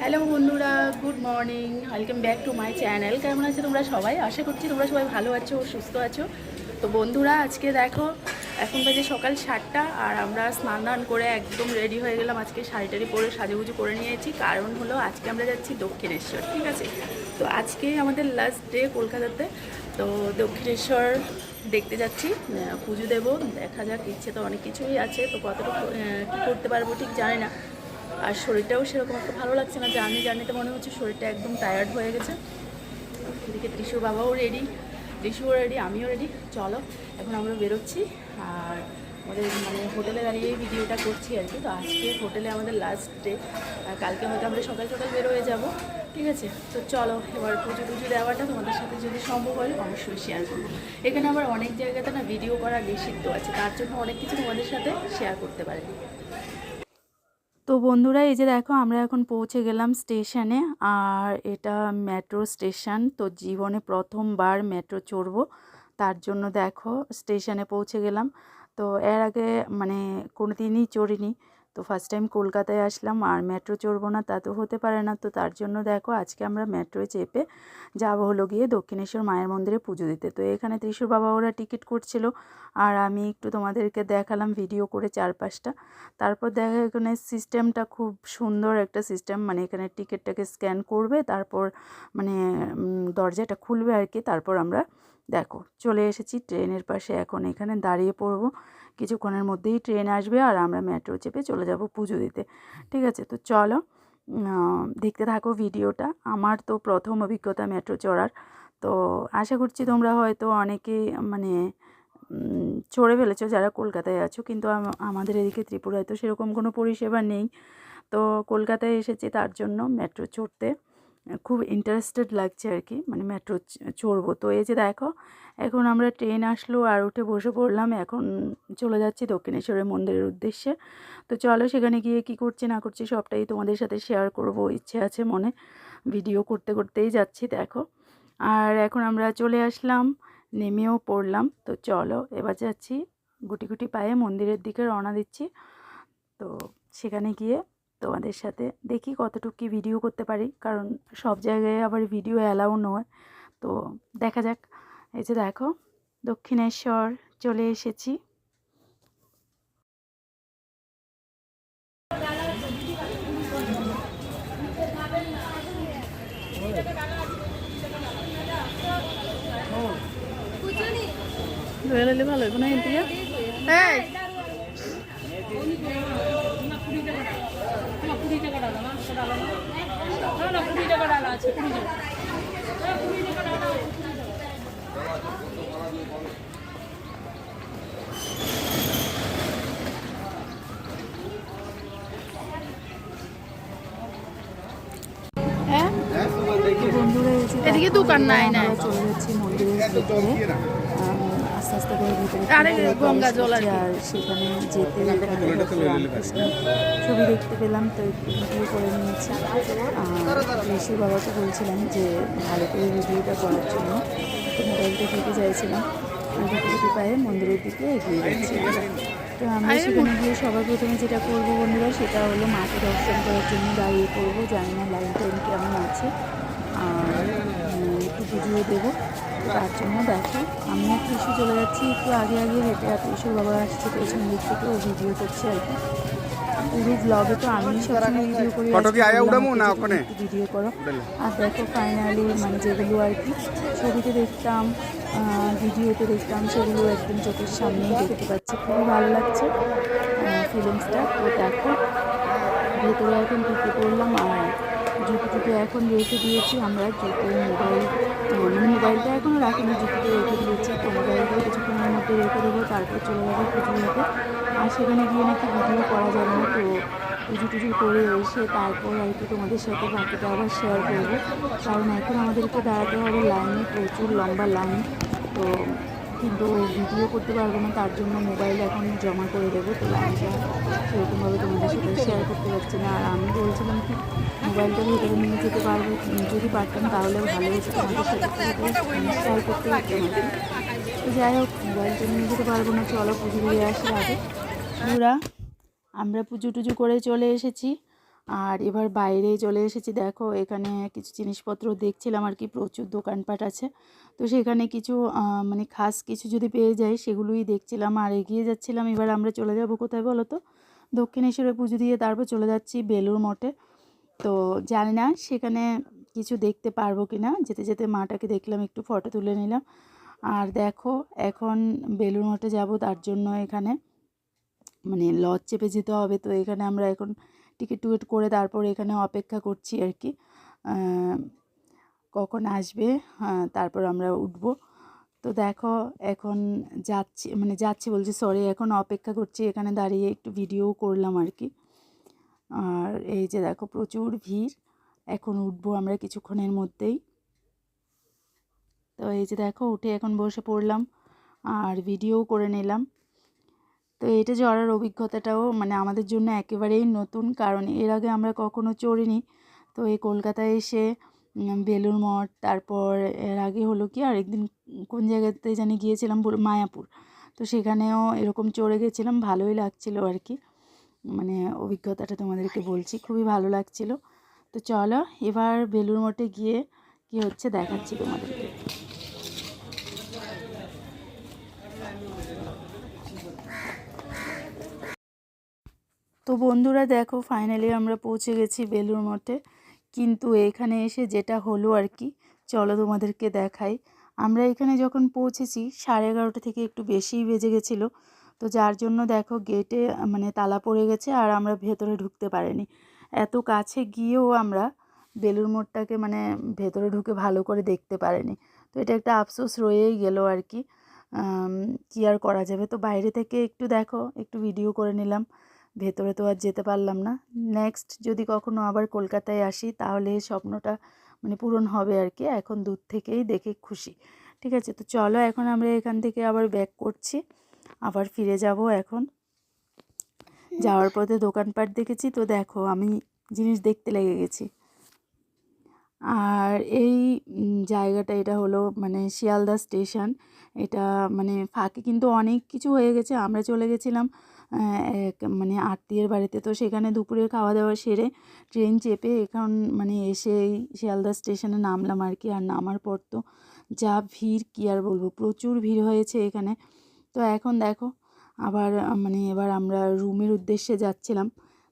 Hello বন্ধুরা, good morning, welcome back to my channel. কেমন আছো তোমরা সবাই? আশা করছি তোমরা সবাই ভালো আছো, সুস্থ আছো। তো বন্ধুরা, আজকে দেখো, এখন বাজে সকাল সাতটা, আর আমরা স্নান দান করে একদম রেডি হয়ে গেলাম। আজকে শাড়ি টাড়ি পরে সাজুগুজু করে নিয়েছি। কারণ হলো, আজকে আমরা যাচ্ছি দক্ষিণেশ্বর, ঠিক আছে? তো আজকে আমাদের লাস্ট ডে কলকাতাতে। তো দক্ষিণেশ্বর দেখতে যাচ্ছি পুজো দেবো, দেখা যাক, ইচ্ছে তো অনেক কিছুই আছে। তো কতটুকু কী করতে পারব ঠিক জানি না। আর শরীরটাও সেরকম একটা ভালো লাগছে না জানি জানিতে মনে হচ্ছে শরীরটা একদম টায়ার্ড হয়ে গেছে। এদিকে ত্রিশুর বাবাও রেডি ত্রিশুও রেডি আমিও রেডি চলো, এখন আমরা বেরোচ্ছি আর আমাদের মানে হোটেলে দাঁড়িয়ে ভিডিওটা করছি আর কি। তো আজকে হোটেলে আমাদের লাস্ট ডে কালকে হয়তো আমরা সকাল সকাল বেরোয় যাব, ঠিক আছে? তো চলো, এবার পুজো টুজো দেওয়াটা তোমাদের সাথে যদি সম্ভব হয়, অবশ্যই শেয়ার করব। এখানে আবার অনেক জায়গাতে না ভিডিও করা নিষিদ্ধ আছে, তার জন্য অনেক কিছু তোমাদের সাথে শেয়ার করতে পারি তো বন্ধুরা, এই যে দেখো, আমরা এখন পৌঁছে গেলাম স্টেশনে। আর এটা মেট্রো স্টেশন, তো জীবনে প্রথমবার মেট্রো চড়বো। তার জন্য দেখো, স্টেশনে পৌঁছে গেলাম। তো এর আগে মানে কোনো দিনই চড়িনি। তো ফার্স্ট টাইম কলকাতায় আসলাম, আর মেট্রো চড়বো না তা তো হতে পারে না। তো তার জন্য দেখো, আজকে আমরা মেট্রোয় চেপে যাব হলো গিয়ে দক্ষিণেশ্বর মায়ের মন্দিরে পুজো দিতে। তো এখানে ত্রিশুর বাবা ওরা টিকিট করছিল, আর আমি একটু তোমাদেরকে দেখালাম ভিডিও করে চারপাশটা। তারপর দেখা এখানে সিস্টেমটা খুব সুন্দর একটা সিস্টেম মানে এখানে টিকিটটাকে স্ক্যান করবে, তারপর মানে দরজাটা খুলবে আর কি, তারপর আমরা দেখো, চলে এসেছি ট্রেনের পাশে। এখন এখানে দাঁড়িয়ে পড়ব। কিছুক্ষণের মধ্যেই ট্রেন আসবে আর আমরা মেট্রো চেপে চলে যাব পুজো দিতে। ঠিক আছে? তো চলো দেখতে থাকো ভিডিওটা। আমার তো প্রথম অভিজ্ঞতা মেট্রো চড়ার। তো আশা করছি তোমরা হয়তো অনেকেই মানে চড়ে ফেলেছো যারা কলকাতায় আছো। কিন্তু আমাদের এদিকে ত্রিপুরায় তো সেরকম কোনো পরিষেবা নেই। তো কলকাতায় এসেছি তার জন্য মেট্রো চড়তে। খুব ইন্টারেস্টেড লাগছে আর কি। মানে মেট্রো চড়বো। তো এই যে দেখো, এখন আমরা ট্রেন আসলো আর উঠে বসে পড়লাম। এখন চলে যাচ্ছি দক্ষিণেশ্বরের মন্দিরের উদ্দেশ্যে। তো চলো সেখানে গিয়ে কি করছি, না করছি সবটাই তোমাদের সাথে শেয়ার করব। ইচ্ছে আছে মনে। ভিডিও করতে করতেই যাচ্ছি, দেখো। আর এখন আমরা চলে আসলাম, নেমেও পড়লাম। তো চলো, এবার যাচ্ছি গুটি গুটি পায়ে মন্দিরের দিকে রওনা দিচ্ছি। তো সেখানে গিয়ে তোমাদের সাথে। দেখি কতটুকু কি ভিডিও করতে পারি কারণ সব জায়গায় আবার ভিডিও অ্যালাউ নয়। তো দেখা যাক। এই যে দেখো দক্ষিণেশ্বর চলে এসেছি। ভালো হইব না এদিকে এই হ্যাঁ বন্ধুরা এই যে এদিকে দেখো, দোকান নাই, আমরা নাই। চলে যাচ্ছি মন্দিরের আর সেখানে যেতে ছবি দেখতে পেলাম তো একটু ভিডিও করে নিয়েছি। আর ঋষি বাবাকে বলছিলাম যে ভালো করে ভিডিওটা করার জন্য। তো মোবাইলটা থেকে চাইছিলাম। দুটো পায়ে মন্দিরের দিকে এগিয়ে যাচ্ছি তো আমরা সেখানে গিয়ে সবার প্রথমে যেটা করব বন্ধুরা সেটা হলো মাকে দর্শন করার জন্য দাঁড়িয়ে পড়ব। জানি না লাইন টাইম কেমন আছে। আর একটু পুজো দেবো। তার জন্য দেখো আমি একটু এসে চলে যাচ্ছি একটু আগে আগে হেঁটে আর এসে বাবা আসছে পেছন দিক থেকে ও ভিডিও করছে আর কি। পুরো ব্লগে তো আমি সবসময় ভিডিও করি ভিডিও করো। আর দেখো ফাইনালি মানে যেগুলো আর কি ছবিতে দেখতাম ভিডিওতে দেখতাম সেগুলো একদম চোখের সামনেই দেখতে পাচ্ছি খুবই ভালো লাগছে ফিলিংসটা তো দেখো ভেতরে এখন ঢুকে পড়লাম আর জুতো টুতো এখন রেখে দিয়েছি, আমরা জুতো মোবাইল মানে মোবাইলটা এখনও রাখিনি জুতোতে রেখে দিয়েছি, তো মোবাইলটা কিছুক্ষণের মধ্যে রেখে দেবো, তারপর চলে যাব পুজো হতে। আর সেখানে গিয়ে নাকি ভিডিও করা যাবে না, তো পুজো টুজো করে এসে তারপর আর কি তোমাদের সাথে বাকিটা আবার শেয়ার করব। কারণ এখন আমাদেরকে দাঁড়াতে হবে লাইনে প্রচুর লম্বা লাইন তো কিন্তু ভিডিও করতে পারব না, তার জন্য মোবাইল এখন জমা করে দেবো। তো লাইনটা সেরকমভাবে তোমাদের সাথে শেয়ার করতে পারছি না। আর আমি বলছিলাম কি মোবাইলটা ভেতরে নিয়ে যেতে পারব, যদি পারতাম তাহলে ভালো হতো তোমাদের সাথে। শেয়ার করতে পারতাম তো যাই হোক মোবাইলটা নিয়ে যেতে পারব না। চলো পুজো দিয়ে আসি আগে। আমরা পুজো টুজো করে চলে এসেছি। আর এবার বাইরে চলে এসেছি। দেখো, এখানে কিছু জিনিসপত্র দেখছিলাম আর কি, প্রচুর দোকানপাট আছে। তো সেখানে কিছু মানে খাস কিছু যদি পেয়ে যাই, সেগুলোই দেখছিলাম আর এগিয়ে যাচ্ছিলাম। এবার আমরা চলে যাব কোথায় বলো তো? দক্ষিণেশ্বরে পুজো দিয়ে তারপর চলে যাচ্ছি বেলুর মঠে। তো জানি না সেখানে কিছু দেখতে পারব কি না। যেতে যেতে মাটাকে দেখলাম, একটু ফটো তুলে নিলাম। আর দেখো, এখন বেলুর মঠে যাব, তার জন্য এখানে মানে লজ চেপে যেতে হবে। তো এখানে আমরা এখন টিকিট টুকিট করে তারপর এখানে অপেক্ষা করছি আর কি। কখন আসবে? হ্যাঁ, তারপর আমরা উঠবো। তো দেখো এখন যাচ্ছি মানে যাচ্ছি বলছি সরি এখন অপেক্ষা করছি এখানে দাঁড়িয়ে একটু ভিডিও করলাম আর কি। আর এই যে দেখো প্রচুর ভিড়। এখন উঠবো আমরা কিছুক্ষণের মধ্যেই। তো এই যে দেখো উঠে এখন বসে পড়লাম আর ভিডিও করে নিলাম। তো এটা চড়ার অভিজ্ঞতাটাও মানে আমাদের জন্য একেবারেই নতুন। কারণ এর আগে আমরা কখনো চড়িনি। তো এই কলকাতায় এসে বেলুড় মঠ, তারপর এর আগে হলো কি আর একদিন কোন জায়গাতে জানি গিয়েছিলাম মায়াপুর। তো সেখানেও এরকম চড়ে গেছিলাম, ভালোই লাগছিল আর কি। মানে অভিজ্ঞতাটা তোমাদেরকে বলছি, খুবই ভালো লাগছিল। তো চলো এবার বেলুড় মঠে গিয়ে কি হচ্ছে দেখাচ্ছি তোমাদেরকে। তো বন্ধুরা দেখো ফাইনালি আমরা পৌঁছে গেছি বেলুড় মঠে। কিন্তু এখানে এসে যেটা হলো আর কি, চলো তোমাদেরকে দেখাই। আমরা এখানে যখন পৌঁছেছি, সাড়ে এগারোটা থেকে একটু বেশিই বেজে গেছিল। তো যার জন্য দেখো গেটে মানে তালা পড়ে গেছে আর আমরা ভেতরে ঢুকতে পারিনি। এত কাছে গিয়েও আমরা বেলুড় মঠটাকে মানে ভেতরে ঢুকে ভালো করে দেখতে পারিনি। তো এটা একটা আফসোস রয়েই গেল আর কি। কি আর করা যাবে? তো বাইরে থেকে একটু দেখো, একটু ভিডিও করে নিলাম। ভেতরে তো আর যেতে পারলাম না। নেক্সট যদি কখনো আবার কলকাতায় আসি তাহলে স্বপ্নটা মানে পূরণ হবে আর কি। এখন দূর থেকেই দেখে খুশি। ঠিক আছে তো চলো এখন আমরা এখান থেকে আবার ব্যাক করছি। আবার ফিরে যাব এখন। যাওয়ার পথে দোকানপাট দেখেছি তো দেখো আমি জিনিস দেখতে লেগে গেছি। আর এই জায়গাটা এটা হলো মানে শিয়ালদা স্টেশন। এটা মানে ফাঁকে কিন্তু অনেক কিছু হয়ে গেছে। আমরা চলে গেছিলাম মানে আত্মীয়ের বাড়িতে। তো সেখানে দুপুরে খাওয়া দাওয়া সেরে ট্রেন চেপে এখন মানে এসে শিয়ালদা স্টেশনে নামলাম আর কি। আর নামার পর তো যা ভিড়, কী আর বলব? প্রচুর ভিড় হয়েছে এখানে। তো এখন দেখো, আবার মানে এবার আমরা রুমের উদ্দেশ্যে যাচ্ছিলাম।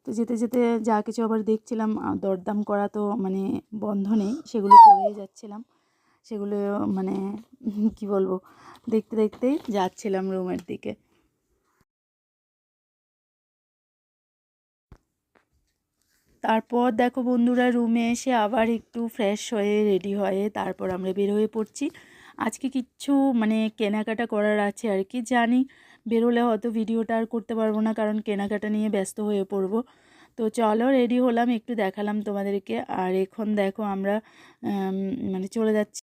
তো যেতে যেতে যা কিছু আবার দেখছিলাম দরদাম করা তো মানে বন্ধ নেই, সেগুলো করেই যাচ্ছিলাম। সেগুলো মানে কি বলব? দেখতে দেখতেই যাচ্ছিলাম রুমের দিকে। তারপর দেখো বন্ধুরা রুমে এসে আবার একটু ফ্রেশ হয়ে রেডি হয়ে তারপর আমরা বের হয়ে পড়ছি। আজকে কিচ্ছু মানে কেনাকাটা করার আছে আর কি। জানি বেরোলে হয়তো ভিডিওটা আর করতে পারব না, কারণ কেনাকাটা নিয়ে ব্যস্ত হয়ে পড়ব। তো চলো রেডি হলাম, একটু দেখালাম তোমাদেরকে। আর এখন দেখো আমরা মানে চলে যাচ্ছি।